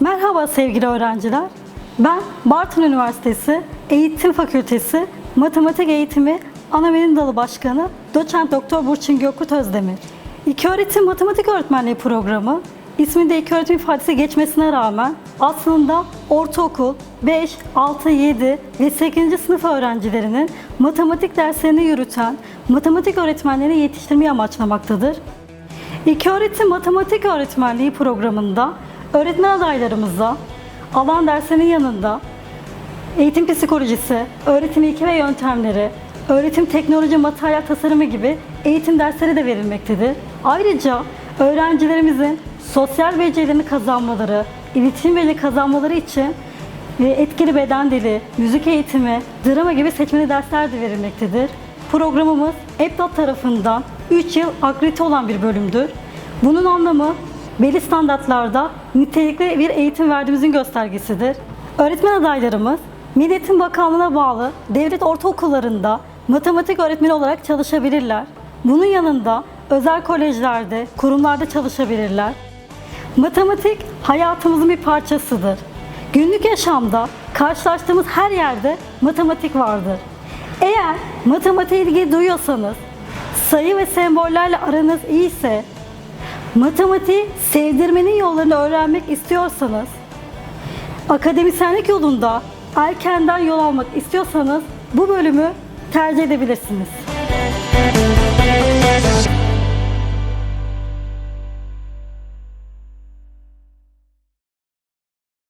Merhaba sevgili öğrenciler. Ben Bartın Üniversitesi Eğitim Fakültesi Matematik Eğitimi Anabilim Dalı Başkanı Doçent Doktor Burçin Gökut Özdemir. İki öğretim matematik öğretmenliği programı isminde iki öğretim ifadesi geçmesine rağmen aslında ortaokul 5, 6, 7 ve 8. sınıf öğrencilerinin matematik derslerini yürüten matematik öğretmenleri yetiştirmeyi amaçlamaktadır. İki öğretim matematik öğretmenliği programında öğretmen adaylarımıza alan derslerinin yanında eğitim psikolojisi, öğretim ilke ve yöntemleri, öğretim teknoloji, materyal tasarımı gibi eğitim dersleri de verilmektedir. Ayrıca öğrencilerimizin sosyal becerilerini kazanmaları, iletişim beceri kazanmaları için etkili beden dili, müzik eğitimi, drama gibi seçmeli dersler de verilmektedir. Programımız EBDA tarafından 3 yıl akredite olan bir bölümdür. Bunun anlamı belli standartlarda nitelikli bir eğitim verdiğimizin göstergesidir. Öğretmen adaylarımız Milli Eğitim Bakanlığı'na bağlı devlet ortaokullarında matematik öğretmeni olarak çalışabilirler. Bunun yanında özel kolejlerde, kurumlarda çalışabilirler. Matematik hayatımızın bir parçasıdır. Günlük yaşamda karşılaştığımız her yerde matematik vardır. Eğer matematiğe ilgi duyuyorsanız, sayı ve sembollerle aranız iyiyse, matematiği sevdirmenin yollarını öğrenmek istiyorsanız, akademisyenlik yolunda erkenden yol almak istiyorsanız bu bölümü tercih edebilirsiniz.